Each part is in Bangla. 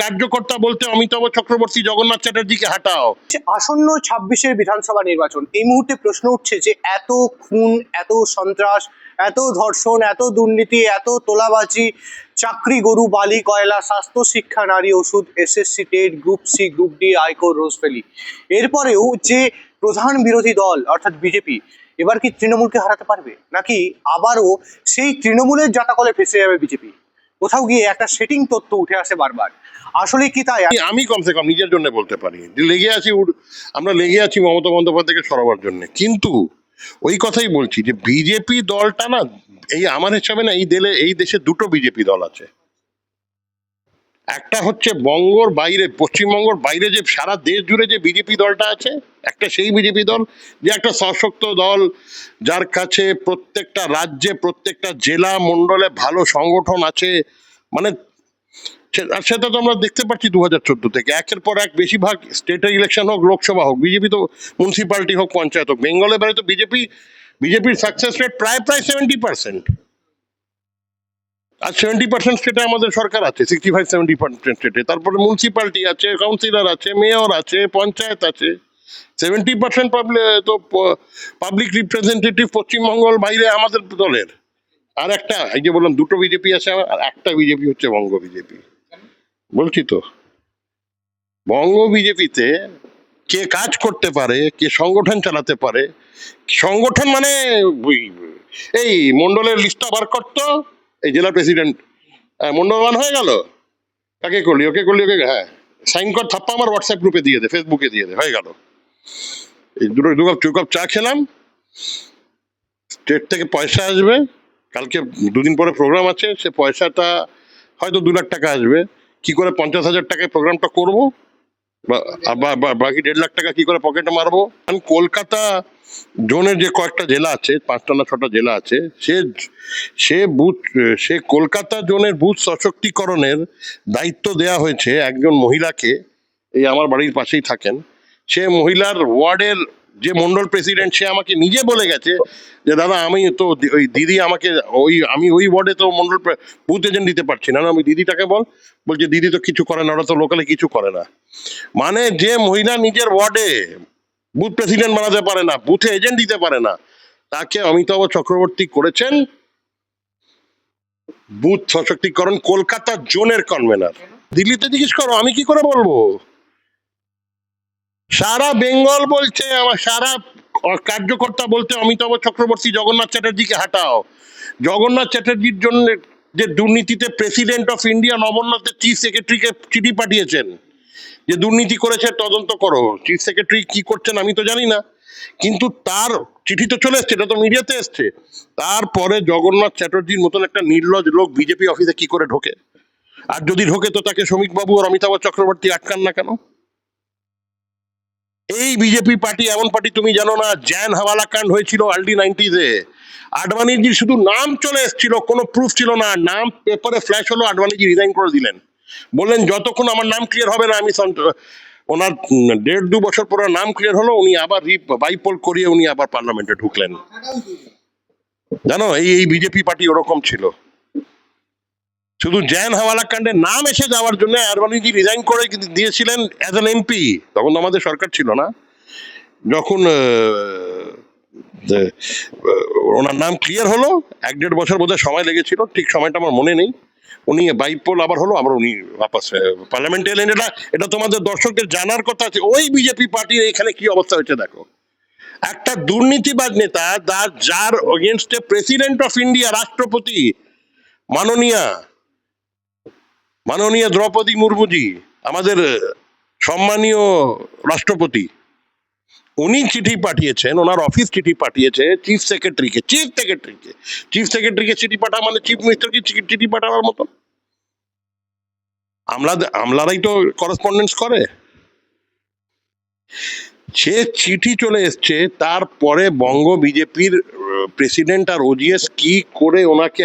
কার্যকর্তা বলতে অমিতাভ চক্রবর্তী, জগন্নাথ চ্যাটার্জিকে হাঁটাও। আসন্ন ছাব্বিশের বিধানসভা নির্বাচন, এই মুহূর্তে প্রশ্ন উঠছে যে এত খুন, এত সন্ত্রাস, এত ধর্ষণ, এত দুর্নীতি, এত তোলাবাজি, চাকরি, গরু, বালি, কয়লা, স্বাস্থ্য, শিক্ষা, নারী, ওষুধ SSC TET, group C, group D, আয়কর রোজভ্যালি এরপরেও যে প্রধান বিরোধী দল, অর্থাৎ বিজেপি, এবার কি তৃণমূলকে হারাতে পারবে? নাকি আবারও সেই তৃণমূলের জাতাকলে ফেসে যাবে বিজেপি? কোথাও গিয়ে একটা সেটিং তথ্য উঠে আসে বারবার। আসলে কি তাই? আমি- কমসে কম নিজের জন্য বলতে পারি। লেগে আছি আমরা লেগে আছি মমতা বন্দ্যোপাধ্যায়কে সরাবার জন্য। কিন্তু ওই কথাই বলছি যে, বিজেপি দলটা না, এই আমার হিসাবে না, এই দেলে, এই দেশে দুটো বিজেপি দল আছে। একটা হচ্ছে বঙ্গর বাইরে, পশ্চিমবঙ্গর বাইরে যে সারা দেশ জুড়ে যে বিজেপি দলটা আছে, একটা সেই বিজেপি দল, যে একটা সশক্ত দল, যার কাছে প্রত্যেকটা রাজ্যে, প্রত্যেকটা জেলা মণ্ডলে ভালো সংগঠন আছে মানে আর সেটা তো আমরা দেখতে পাচ্ছি দু হাজার চোদ্দ থেকে। একের পর এক বেশিরভাগ স্টেটের ইলেকশন হোক, লোকসভা হোক, বিজেপি তো মিউনিসিপালিটি হোক, পঞ্চায়েত হোক বেঙ্গলে বেড়ে তো বিজেপি, বিজেপির সাকসেস রেট প্রায় প্রায় সেভেন্টি পার্সেন্ট আর সেভেন্টি পার্সেন্ট স্টেটে আমাদের সরকার আছে সিক্সটি ফাইভ সেভেন্টি পার্সেন্ট স্টেটে তারপরে মিউনিসিপালিটি আছে কাউন্সিলর আছে মেয়র আছে, পঞ্চায়েত আছে। সেভেন্টি পার্সেন্ট তো পাবলিক রিপ্রেজেন্টেটিভ পশ্চিমবঙ্গল বাইরে আমাদের দলের। আর একটা, এই যে বললাম, দুটো বিজেপি আছে, আর একটা বিজেপি হচ্ছে বঙ্গ বিজেপি বলছি তো? বঙ্গ বিজেপিতে কে কাজ করতে পারে, কে সংগঠন চালাতে পারে, সংগঠন মানে এই মন্ডলের লিস্টটা বার করতো এই জেলা প্রেসিডেন্ট মন্ডলবান হয়ে গেল? কাকে করলি? ওকে করলি, ওকে হ্যাঁ সাইন কর থাপ্পা আমার হোয়াটসঅ্যাপ গ্রুপে দিয়ে দে ফেসবুকে দিয়ে দে, হয়ে গেল। এই দুটো দু কাপ দু কাপ চা খেলাম। স্টেট থেকে পয়সা আসবে। কালকে দুদিন পরে প্রোগ্রাম আছে, সে পয়সাটা হয়তো দু লাখ টাকা আসবে। কি করে পঞ্চাশ হাজার টাকায় প্রোগ্রামটা করব? বাকি দেড় লাখ টাকা কি করে পকেটে মারবো? কারণ কলকাতা জোনের যে কয়েকটা জেলা আছে পাঁচটা না ছটা জেলা আছে, সে সে বুথ, সে কলকাতা জোনের বুথ সশক্তিকরণের দায়িত্ব দেয়া হয়েছে একজন মহিলাকে। এই আমার বাড়ির পাশেই থাকেন। সে মহিলার ওয়ার্ডের যে মন্ডল প্রেসিডেন্ট সে আমাকে নিজে বলে গেছে যে, দাদা, আমি তো ওই দিদি আমাকে ওই, আমি ওই ওয়ার্ডে তো মন্ডল বুথ এজেন্ট দিতে পারছি না। আমি দিদিটাকে বল। বলছে, দিদি তো কিছু করে না, ওরা তো লোকালে কিছু করে না। মানে যে মহিলা নিজের ওয়ার্ডে বুথ প্রেসিডেন্ট বানাতে পারে না বুথে এজেন্ট দিতে পারে না, তাকে অমিতাভ চক্রবর্তী করেছেন বুথ সশক্তিকরণ কলকাতা জোনের কনভেনার দিল্লিতে জিজ্ঞেস করো, আমি কি করে বলব? সারা বেঙ্গল বলছে, আমার সারা কার্যকর্তা বলতে অমিতাভ চক্রবর্তী, জগন্নাথ চ্যাটার্জিকে হাঁটাও। জগন্নাথ চ্যাটার্জির জন্য যে দুর্নীতিতে প্রেসিডেন্ট অফ ইন্ডিয়া নবন্নাথের চিফ সেক্রেটারিকে চিঠি পাঠিয়েছেন, যে দুর্নীতি করেছে, তদন্ত করো। চিফ সেক্রেটারি কি করছেন আমি তো জানি না, কিন্তু তার চিঠি তো চলে এসছে, এটা তো মিডিয়াতে এসছে। তারপরে জগন্নাথ চ্যাটার্জির মতন একটা নির্লজ লোক বিজেপি অফিসে কি করে ঢোকে? আর যদি ঢোকে তো তাকে শ্রমিক বাবু আর অমিতাভ চক্রবর্তী আটকান না কেন? এই বিজেপি পার্টি, এমন পার্টি তুমি জানো না, জ্যান হাওয়ালা কাণ্ড হয়েছিল আর্লি নাইনটিজে। আডবাণীজির শুধু নাম চলে এসেছিল, কোনো প্রুফ ছিল না, নাম পেপারে ফ্ল্যাশ হলো, আডবাণীজি রিজাইন করে দিলেন। বললেন, যতক্ষণ আমার নাম ক্লিয়ার হবে না, আমি ওনার দেড় দু বছর পরে নাম ক্লিয়ার হলো, উনি আবার রিপ বাইপোল করিয়ে উনি আবার পার্লামেন্টে ঢুকলেন। জানো, এই এই বিজেপি পার্টি ওরকম ছিল। শুধু জ্যান হাওয়ালা কাণ্ডে নাম এসে যাওয়ার জন্য আরবানিজি রিজাইন করে কিন্তু দিয়েছিলেন অ্যাজ এন এমপি তখন তো আমাদের সরকার ছিল না। যখন ওনার নাম ক্লিয়ার হলো এক দেড় বছর বোধহয় সময় লেগেছিল ঠিক সময়টা আমার মনে নেই। উনি বাইপোল আবার হলো আবার উনি বাপাস পার্লামেন্টে এলেন। এটা এটা তোমাদের দর্শকদের জানার কথা আছে। ওই বিজেপি পার্টির এখানে কি অবস্থা হয়েছে দেখো। একটা দুর্নীতিবাদ নেতা যার যার এগেনস্টে প্রেসিডেন্ট অফ ইন্ডিয়া রাষ্ট্রপতি মাননীয়া মাননীয় দ্রৌপদী মুর্মুজি, আমাদের সম্মানীয় রাষ্ট্রপতি, উনি চিঠি পাঠিয়েছেন, ওনার অফিস চিঠি পাঠিয়েছে চিফ সেক্রেটারিকে চিফ সেক্রেটারিকে চিফ সেক্রেটারিকে চিঠি পাঠা মানে চিফ মিনিস্টারকে চিঠি পাঠানোর মতো। আমলা, আমলারাই তো করসপন্ডেন্স করে। সে চিঠি চলে এসছে, তারপরে বঙ্গ বিজেপির প্রেসিডেন্ট আর ওজিএস কি করে ওনাকে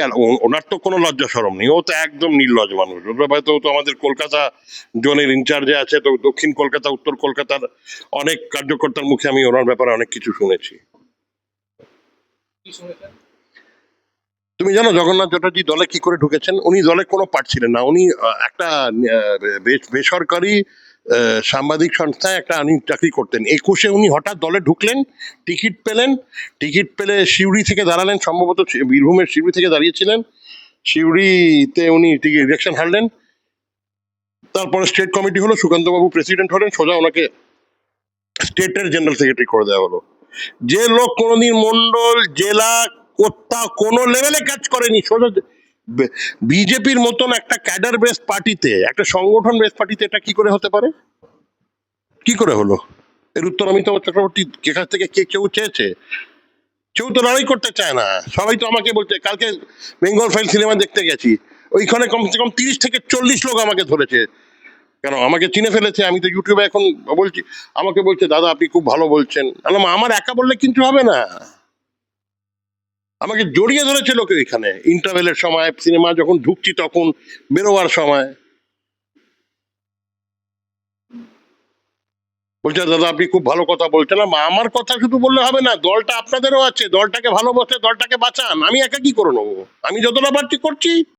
ওনার তো কোনো লজ্জা সরম নেই। ও তো একদম নির্লজ মানুষ। ব্যাপারে তো আমাদের কলকাতা জোনের ইনচার্জে আছে তো দক্ষিণ কলকাতা উত্তর কলকাতার অনেক কার্যকর্তার মুখে আমি ওনার ব্যাপারে অনেক কিছু শুনেছি। তুমি জানো জগন্নাথ চ্যাটার্জি দলে কি করে ঢুকেছেন? উনি দলে কোনো পার্ট ছিলেন না। উনি একটা বেসরকারি সাংবাদিক সংস্থায় একটা উনি চাকরি করতেন। একুশে উনি হঠাৎ দলে ঢুকলেন, টিকিট পেলেন, টিকিট পেলে সিউড়ি থেকে দাঁড়ালেন, সম্ভবত বীরভূমের সিউড়ি থেকে দাঁড়িয়েছিলেন। সিউড়িতে উনি টিকিট, ইলেকশন হারলেন। তারপরে স্টেট কমিটি হলো, সুকান্তবাবু প্রেসিডেন্ট হলেন, সোজা ওনাকে স্টেটের জেনারেল সেক্রেটারি করে দেওয়া হলো। যে লোক কোনোদিন মন্ডল, জেলা, কোত্তা কোনো লেভেলে কাজ করেনি, সোজা বিজেপির মতন একটা ক্যাডার বেস পার্টিতে, একটা সংগঠন বেস পার্টিতে এটা কি করে হতে পারে? কি করে হলো? এর উত্তর অমিতাভ চক্রবর্তী কে কাছ থেকে কে কেউ চেয়েছে। কেউ তো লড়াই করতে চায় না। সবাই তো আমাকে বলছে, কালকে বেঙ্গল ফাইল সিনেমা দেখতে গেছি। ওইখানে কমসে কম তিরিশ থেকে চল্লিশ লোক আমাকে ধরেছে। কেন? আমাকে চিনে ফেলেছে। আমি তো ইউটিউবে এখন বলছি, আমাকে বলছে, দাদা, আপনি খুব ভালো বলছেন। আমার একা বললে কিন্তু হবে না। আমাকে জড়িয়ে ধরেছে লোকে এখানে। ইন্টারভেলের সময় সিনেমা যখন ঢুকছি তখন বেরোবার সময়। বলছে, দাদা, আপনি খুব ভালো কথা বলছেন। না আমার কথা শুধু বললে হবে না, দলটা আপনাদেরও আছে। দলটাকে ভালোবাসে, দলটাকে বাঁচান। আমি একা কি করে নেব? আমি যতটা পারছি করছি।